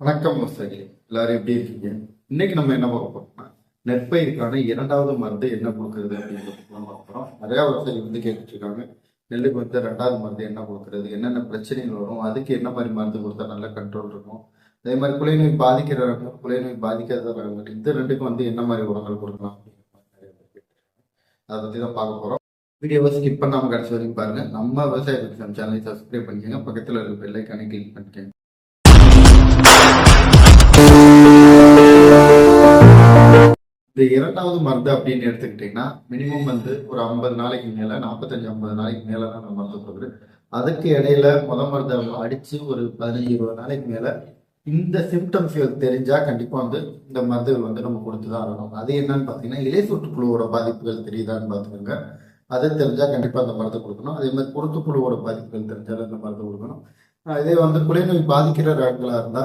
வணக்கம் விவசாயிகளே எல்லாரும் எப்படி இருக்கீங்க? இன்னைக்கு நம்ம என்ன பார்க்க போறோம்னா நெற்பயிருக்கான இரண்டாவது மருந்து என்ன கொடுக்கறது அப்படின்னு பார்க்க போறோம். நிறைய விவசாயிகள் வந்து கேட்டுட்டு இருக்காங்க. நெல்லுக்கு வந்து ரெண்டாவது மருந்து என்ன கொடுக்கறது என்னென்ன பிரச்சனைகள் வரும் அதுக்கு என்ன மாதிரி மருந்து கொடுத்தா நல்ல கண்ட்ரோல் இருக்கும். அதே மாதிரி குலை நோய் பாதிக்கிறவங்க குலை நோய் பாதிக்காதவங்க இந்த ரெண்டுக்கும் வந்து என்ன மாதிரி உரங்கள் கொடுக்கலாம் அப்படிங்கிற மாதிரி நிறைய பேர் அதை பத்தி தான் பார்க்க போறோம். வீடியோவை ஸ்கிப் பண்ணாமல் கடைசி வரைக்கும் பாருங்க. நம்ம விவசாய சேனலை சப்ஸ்கிரைப் பண்ணிக்கோங்க. பக்கத்தில் இருக்க பெல்லைக்கான கிளிக் பண்ணிக்கோங்க. இந்த இரண்டாவது மருந்து அப்படின்னு எடுத்துக்கிட்டீங்கன்னா மினிமம் வந்து ஒரு ஐம்பது நாளைக்கு மேல நாற்பத்தஞ்சு ஐம்பது நாளைக்கு மேல தான் நம்ம மருந்து கொடுக்குறது அதுக்கு இடையில முத மருந்து அடிச்சு ஒரு பதினஞ்சு இருபது நாளைக்கு மேல இந்த சிம்டம்ஸ் தெரிஞ்சா கண்டிப்பா வந்து இந்த மருந்துகள் வந்து நம்ம கொடுத்து தான் ஆகணும். அது என்னன்னு பாத்தீங்கன்னா இலை சுற்றுப்புழுவோட பாதிப்புகள் தெரியுதான்னு பாத்துக்கோங்க அது தெரிஞ்சா கண்டிப்பா அந்த மருந்து கொடுக்கணும். அதே மாதிரி குருத்துப்புழுவோட பாதிப்புகள் தெரிஞ்சாலும் அந்த மருந்து கொடுக்கணும். இதே வந்து குலைநோய் பாதிக்கிற ரகங்களா இருந்தா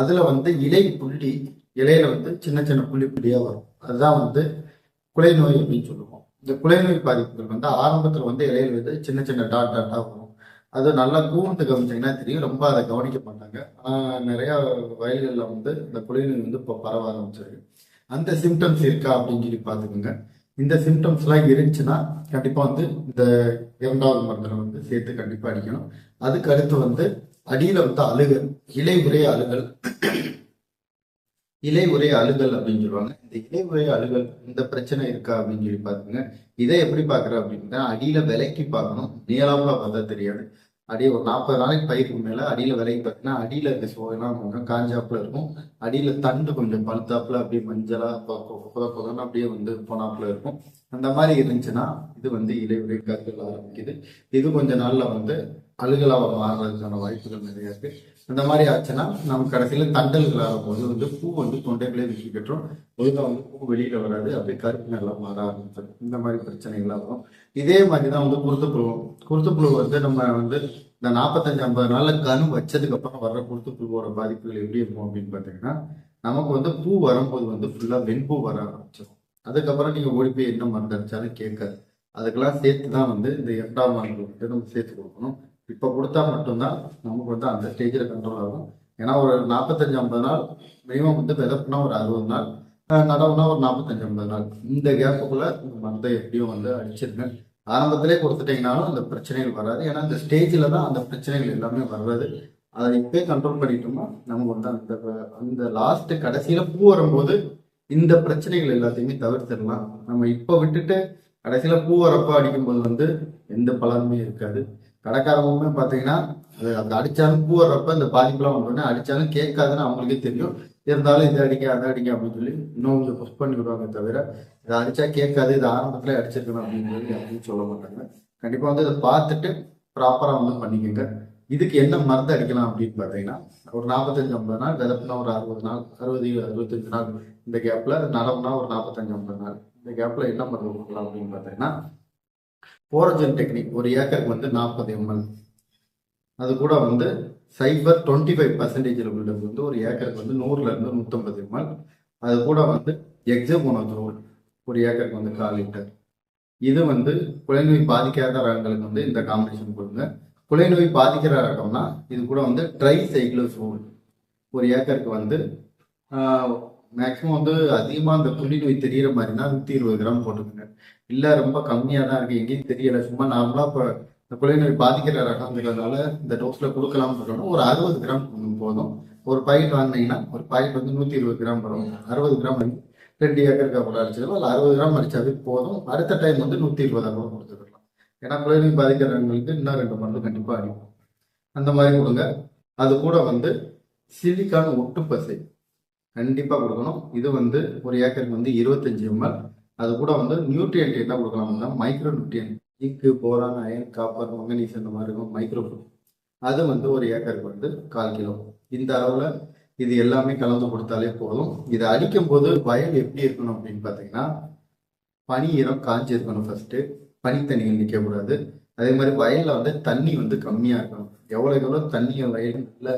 அதில் வந்து இலை புள்ளி இலையில வந்து சின்ன சின்ன புள்ளி புள்ளியாக வரும். அதுதான் வந்து குலை நோய் அப்படின்னு சொல்லுவோம். இந்த குலை நோய் பாதிப்புகள் வந்து ஆரம்பத்தில் வந்து இலையில வந்து சின்ன சின்ன டாட் டாட்டாக வரும். அது நல்லா கூர்ந்து கவனிச்சிங்கன்னா தெரியும். ரொம்ப அதை கவனிக்க மாட்டாங்க. ஆனால் நிறையா வயல்களில் வந்து இந்த குலை நோய் வந்து இப்போ பரவ ஆரம்பிச்சிருக்கு. அந்த சிம்டம்ஸ் இருக்கா அப்படின்னு சொல்லி பார்த்துக்கோங்க. இந்த சிம்டம்ஸ்லாம் இருந்துச்சுன்னா கண்டிப்பாக வந்து இந்த இரண்டாவது மருந்தில் வந்து சேர்த்து கண்டிப்பாக அடிக்கணும். அதுக்கு அடுத்து வந்து அடியில வந்து அழுகல் இலை உரை அழுகல். இலை உரை அழுகல் அப்படின்னு சொல்லுவாங்க. இந்த இலை உரை அழுகல் இந்த பிரச்சனை இருக்கா அப்படின்னு சொல்லி பாத்துங்க இதை எப்படி பாக்குற அப்படின்னா அடியில விலைக்கு பார்க்கணும். நீளமா பார்த்தா தெரியாது. அடி ஒரு நாற்பது நாளைக்கு பயிருக்கு மேல அடியில விலைக்கு பார்த்தீங்கன்னா அடியில இருக்க சோயெல்லாம் கொஞ்சம் காஞ்சாப்புல இருக்கும். அடியில தண்டு கொஞ்சம் பழுத்தாப்புல அப்படியே மஞ்சளா பொ- புத புதன்னு அப்படியே வந்து போனாப்புல இருக்கும். அந்த மாதிரி இருந்துச்சுன்னா இது வந்து இலை உரை கருகள் ஆரம்பிக்குது. இது கொஞ்ச நாள்ல வந்து அழுகலாக மாறுறதுக்கான வாய்ப்புகள் நிறைய இருக்கு. இந்த மாதிரி ஆச்சுன்னா நம்ம கடைசியில தண்டல்களாக போது வந்து பூ வந்து தொண்டைகளே விக்கி கட்டுறோம். ஒழுங்காக வந்து பூ வெளியில வராது. அப்படியே கருப்பு நல்லா மாற ஆரம்பிச்சிடும் இந்த மாதிரி பிரச்சனைகள் வரும். இதே மாதிரி தான் வந்து குருத்துப்புழுவம். குருத்துப்புழு வந்து நம்ம வந்து இந்த நாற்பத்தஞ்சு ஐம்பது நாளில் கணு வச்சதுக்கு அப்புறம் வர்ற குருத்துப்புழுவோட பாதிப்புகள் எப்படி இருக்கும் அப்படின்னு பார்த்தீங்கன்னா நமக்கு வந்து பூ வரும்போது வந்து ஃபுல்லாக வெண்பூ வர ஆரம்பிச்சிடும் அதுக்கப்புறம் நீங்கள் ஓடி போய் என்ன மருந்து அடிச்சாலும் கேட்காது. அதுக்கெல்லாம் சேர்த்து தான் வந்து இந்த இரண்டாம் ஆண்டு வந்து நம்ம சேர்த்து கொடுக்கணும். இப்போ கொடுத்தா மட்டும்தான் நமக்கு வந்து அந்த ஸ்டேஜில் கண்ட்ரோல் ஆகும். ஏன்னா ஒரு நாற்பத்தஞ்சு ஐம்பது நாள் மினிமம் வந்து விதப்புனா ஒரு அறுபது நாள் நடவுனா ஒரு நாற்பத்தஞ்சு ஐம்பது நாள். இந்த கேப்புக்குள்ளே இந்த மருந்தை எப்படியும் வந்து அடிச்சிருங்க ஆரம்பத்திலே கொடுத்துட்டீங்கனாலும் அந்த பிரச்சனைகள் வராது. ஏன்னா இந்த ஸ்டேஜில் தான் அந்த பிரச்சனைகள் எல்லாமே வர்றது. அதை இப்போயே கண்ட்ரோல் பண்ணிட்டோம்னா நமக்கு வந்து அந்த அந்த லாஸ்ட்டு கடைசியில் பூ வரும்போது இந்த பிரச்சனைகள் எல்லாத்தையுமே தவிர்த்திடலாம். நம்ம இப்போ விட்டுட்டு கடைசியில் பூ வரப்போ அடிக்கும்போது வந்து எந்த பலனுமே இருக்காது. கடைக்காரங்களுமே பார்த்தீங்கன்னா அது அந்த அடிச்சாலும் பூ வர்றப்ப இந்த பாதிப்புலாம் வந்தோடனே அடிச்சாலும் கேட்காதுன்னு அவங்களுக்கே தெரியும். இருந்தாலும் இதை அடிக்க அதை அடிக்க அப்படின்னு சொல்லி இன்னும் கொஞ்சம் புஷ் பண்ணிவிடுவாங்க தவிர இதை அடிச்சா கேட்காது இது ஆரம்பத்துல அடிச்சிருக்கணும் அப்படின்னு சொல்லி அப்படின்னு சொல்ல மாட்டாங்க. கண்டிப்பா வந்து இதை பார்த்துட்டு ப்ராப்பரா வந்து பண்ணிக்கோங்க. இதுக்கு என்ன மருந்து அடிக்கலாம் அப்படின்னு பார்த்தீங்கன்னா ஒரு நாற்பத்தஞ்சு ஐம்பது நாள் விதப்புனா ஒரு அறுபது நாள் அறுபது அறுபத்தஞ்சு நாள். இந்த கேப்ல நடவுனா ஒரு நாற்பத்தஞ்சு ஐம்பது நாள். இந்த கேப்ல என்ன மருந்து கொடுக்கலாம் அப்படின்னு பார்த்தீங்கன்னா போரஜன் டெக்னிக் ஒரு ஏக்கருக்கு வந்து நாற்பது எம்எல் அது கூட வந்து சைபர் டுவெண்ட்டி ஃபைவ் பர்சன்டேஜில் உள்ளது வந்து ஒரு ஏக்கருக்கு வந்து நூறுலேருந்து நூற்றம்பது எம்எல் அது கூட வந்து எக்ஸபோனோஜோல் ஒரு ஏக்கருக்கு வந்து கால் லிட்டர் இது வந்து குலைநோய் பாதிக்காத ரகங்களுக்கு வந்து இந்த காம்பினேஷன் கொடுங்க. குலைநோய் பாதிக்கிற ரகம்னா இது கூட வந்து ட்ரை சைக்ளோசோல் ஒரு ஏக்கருக்கு வந்து மேக்ஸிமம் வந்து அதிகமாக அந்த புள்ளி நோய் தெரியிற மாதிரினா நூற்றி இருபது கிராம் போட்டுக்கோங்க. இல்லை ரொம்ப கம்மியாக தான் இருக்கு. எங்கேயும் தெரியல. சும்மா நார்மலாக இப்போ இந்த குலை நோய் பாதிக்கிற ரகங்கிறதுனால இந்த டோஸில் கொடுக்கலாம் சொல்லணும் ஒரு அறுபது கிராம் போதும். ஒரு பாக்கெட் வாங்கினீங்கன்னா ஒரு பாக்கெட் வந்து நூற்றி இருபது கிராம் வரும். அறுபது கிராம் வாங்கி ரெண்டு ஏக்கருக்கு கூட அடிச்சிடலாம் இல்லை அறுபது கிராம் அடிச்சாவே போதும். அடுத்த டைம் வந்து நூற்றி இருபது கூட கொடுத்துக்கலாம் ஏன்னா குலை நோய் பாதிக்கிறவங்களுக்கு இன்னும் ரெண்டு மருந்து கண்டிப்பாக அடிப்போம். அந்த மாதிரி கொடுங்க. அது கூட வந்து சிலிக்கான் ஒட்டு பசை கண்டிப்பாக கொடுக்கணும். இது வந்து ஒரு ஏக்கருக்கு வந்து இருபத்தஞ்சி எம்எல். அது கூட வந்து நியூட்ரியன்ட் என்ன கொடுக்கலாம்னா micro nutrient zinc boron iron copper manganese இந்த மாதிரி இருக்கும் மைக்ரோ அது வந்து ஒரு ஏக்கருக்கு வந்து கால் கிலோ. இந்த அளவில் இது எல்லாமே கலந்து கொடுத்தாலே போதும். இதை அடிக்கும் போது வயல் எப்படி இருக்கணும் அப்படின்னு பார்த்தீங்கன்னா பனி ஈரம் காஞ்சி இருக்கணும் ஃபர்ஸ்ட் பனித்தண்ணிகள் நிற்கக்கூடாது அதே மாதிரி வயலில் வந்து தண்ணி வந்து கம்மியாக இருக்கணும். எவ்வளோ எவ்வளோ தண்ணியை வயல் நல்ல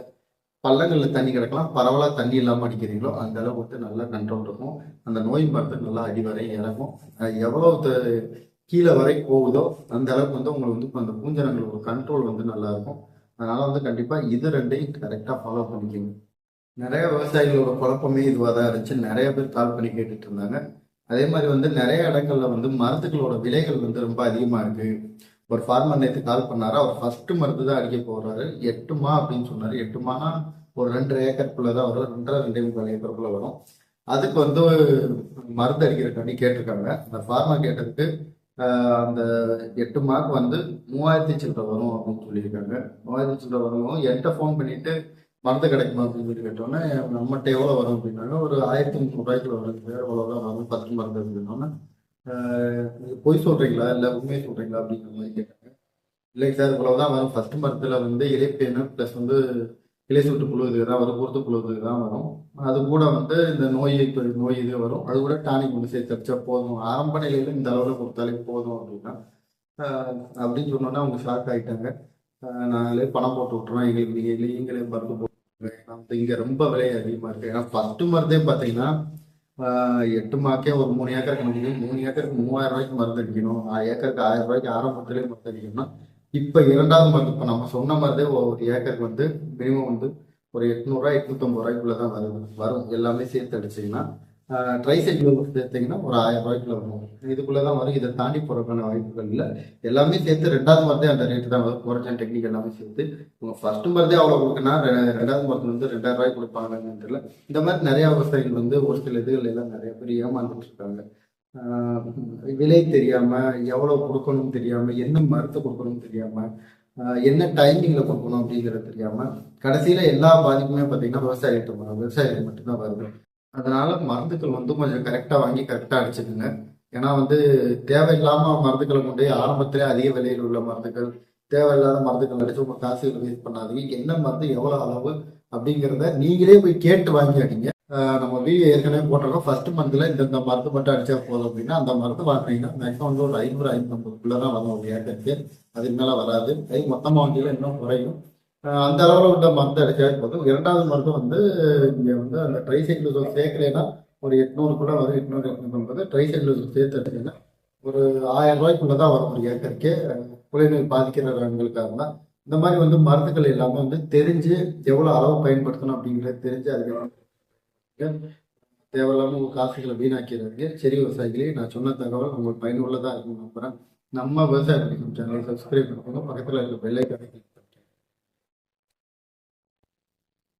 பள்ளங்களில் தண்ணி கிடக்கலாம். பரவலாக தண்ணி இல்லாமல் அடிக்கிறீங்களோ அந்த அளவுக்கு வந்து நல்லா கண்ட்ரோல் இருக்கும். அந்த நோய் மருந்து நல்லா அடி வரை இறங்கும் எவ்வளோ த- கீழே வரை போகுதோ அந்த அளவுக்கு வந்து உங்களுக்கு வந்து அந்த பூஞ்சனங்களோட கண்ட்ரோல் வந்து நல்லா இருக்கும். அதனால வந்து கண்டிப்பாக இது ரெண்டையும் கரெக்டாக ஃபாலோ பண்ணிக்கோங்க. நிறைய விவசாயிகளோட குழப்பமே இதுவாக தான் இருந்துச்சு. நிறைய பேர் கால் பண்ணி கேட்டுட்டு இருந்தாங்க. அதே மாதிரி வந்து நிறைய இடங்கள்ல வந்து மருந்துகளோட விலைகள் வந்து ரொம்ப அதிகமாக இருக்குது ஒரு ஃபார்மர் நேற்று கால் பண்ணாரு? அவர் ஃபர்ஸ்ட் மருந்து தான் அடிக்க போறாரு. எட்டுமா அப்படின்னு சொன்னாரு. எட்டுமானா ஒரு ரெண்டு ஏக்கருக்குள்ள தான் வரும். ரெண்டரை ரெண்டே முக்கால் ஏக்கருக்குள்ள வரும். அதுக்கு வந்து மருந்து அடிக்கிறக்காண்டி கேட்டிருக்காங்க. அந்த ஃபார்மர் கேட்டதுக்கு அந்த எட்டு மார்க் வந்து மூவாயிரத்தி சில்லற வரும் அப்படின்னு சொல்லியிருக்காங்க. மூவாயிரத்தி சில்லற வரும் என்கிட்ட ஃபோன் பண்ணிட்டு மருந்து கிடைக்குமா அப்படின்னு சொல்லி கேட்டோன்னே நம்மகிட்ட எவ்வளோ வரும் அப்படின்னாங்க. ஒரு ஆயிரத்தி முந்நூறுரூவாய்க்குள்ள வரும் வேறு எவ்வளோதான் வரும். பத்து மருந்து அப்படின்னோன்னே பொய் சொல்கிறீங்களா இல்லை உண்மையை சொல்றீங்களா? அப்படிங்கிற மாதிரி கேட்டாங்க. இல்லைங்க சார் இவ்வளவுதான் வரும். ஃபர்ஸ்ட் மரத்தில் வந்து இலைப்பேனு ப்ளஸ் வந்து இலை சுட்டு புழுவதுக்கு தான் வரும். பொறுத்து புழுவதுக்கு தான் வரும். அது கூட வந்து இந்த நோய் நோய் இது வரும். அது கூட டானிக் வந்து சேர்த்து அடிச்சா போதும். ஆரம்ப நிலையில இந்த அளவில் கொடுத்தாலே போதும் அப்படின்னா அப்படின்னு சொன்னோன்னா அவங்க ஷாக் ஆகிட்டாங்க நாங்களே பணம் போட்டு விட்டுறோம். எங்களுக்கு நீங்கள் எங்களே மருந்து போட்டு நம்ம இங்கே ரொம்ப விலை அதிகமாக இருக்குது ஏன்னா ஃபஸ்ட்டு மருந்தே பார்த்தீங்கன்னா எட்டு மாக்கே ஒரு மூணு ஏக்கருக்கு கணக்கு மூணு ஏக்கருக்கு மூவாயிரம் ரூபாய்க்கு மருந்து அடிக்கணும் ஏக்கருக்கு ஆயிரம் ரூபாய்க்கு ஆரம்பத்திலே மருந்து அடிக்கணும்னா இப்போ இரண்டாவது மருந்து இப்போ நம்ம சொன்ன மருந்தே ஒரு ஏக்கருக்கு வந்து மினிமம் வந்து ஒரு எட்நூறுரூவா எட்நூத்தம்பது ரூபாய்க்குள்ளே தான் வருது வரும் எல்லாமே சேர்த்து அடிச்சிங்கன்னா ட்ரை சைக்கிள் சேர்த்தீங்கன்னா ஒரு ஆயிரம் ரூபாய்க்குள்ள வரும். இதுக்குள்ளே தான் வரும். இதை தாண்டி போகிறதுக்கான வாய்ப்புகள் இல்லை. எல்லாமே சேர்த்து ரெண்டாவது மருந்தே அந்த ரேட்டு தான் வரும். குறைஞ்ச டெக்னிக் எல்லாமே சேர்த்து. உங்கள் ஃபர்ஸ்ட் மருந்தே அவ்வளோ கொடுக்குன்னா ரெ- ரெண்டாவது மருந்து வந்து ரெண்டாயிரம் ரூபாய் கொடுப்பாங்கன்னு தெரியல. இந்த மாதிரி நிறையா விவசாயிகள் வந்து ஒரு சில இதுகள் எல்லாம் நிறைய பேர் ஏமாந்துட்டு இருக்காங்க. விலை தெரியாமல் எவ்வளோ கொடுக்கணும்னு தெரியாமல் என்ன மருந்து கொடுக்கணும்னு தெரியாமல் என்ன டைமிங்கில் கொடுக்கணும் அப்படிங்கிறது தெரியாமல் கடைசியில் எல்லா பாதிப்புமே பார்த்தீங்கன்னா விவசாயிகிட்ட வரும். விவசாயிகள் மட்டும்தான் வருது. அதனால மருந்துகள் வந்து கொஞ்சம் கரெக்டாக வாங்கி கரெக்டாக அடிச்சுக்குங்க. ஏன்னா வந்து தேவையில்லாமல் மருந்துகளை கொண்டு போய் ஆரம்பத்திலே அதிக விலையில் உள்ள மருந்துகள் தேவையில்லாத மருந்துகள் அடித்து உங்கள் காசுகளை வேஸ்ட் பண்ணாதீங்க. என்ன மருந்து எவ்வளோ அளவு அப்படிங்கிறத நீங்களே போய் கேட்டு வாங்கி அடிங்க நம்ம வீடியோ ஏற்கனவே போட்டிருக்கோம். ஃபர்ஸ்ட் மந்த்ல இந்தந்த மருந்து மட்டும் அடிச்சா போதும் அப்படின்னா அந்த மருந்து வாங்குறீங்கன்னா மேக்ஸிமம் வந்து ஒரு ஐநூறு ஐநூத்தம்பதுக்குள்ள தான் வரும். ஒரு ஏக்கருக்கு. அதுக்கு மேலே வராது. கை மொத்தமாக வாங்கியில் இன்னும் குறையும். அந்த அளவில் உள்ள மருந்து அடிச்சா போதும் இரண்டாவது மருந்து வந்து இங்கே வந்து அந்த ட்ரைசைக்கிள் சேர்க்கலைன்னா ஒரு எட்நூறு கூட வரும். எட்நூறு எட்நூத்தம்பது. ட்ரைசைக்கிள் சேர்த்து அடிச்சீங்கன்னா ஒரு ஆயிரம் ரூபாய்க்குள்ள தான் வரும் ஒரு ஏக்கருக்கே. குழந்தைகள் பாதிக்கிறவங்களுக்காக தான். இந்த மாதிரி வந்து மருந்துகள் எல்லாமே வந்து தெரிஞ்சு எவ்வளோ அளவு பயன்படுத்தணும் அப்படிங்கிறத தெரிஞ்சு அதுக்கு தேவையில்லாமல் காசுகளை வீணாக்கிறாங்க சரி விவசாயிகளே நான் சொன்ன தகவல் உங்களுக்கு பயனுள்ளதாக இருக்கும்னு நம்புகிறேன் நம்ம விவசாய சேனலை சப்ஸ்கிரைப் பண்ணுங்க பக்கத்தில் இருக்க கிடைக்கும்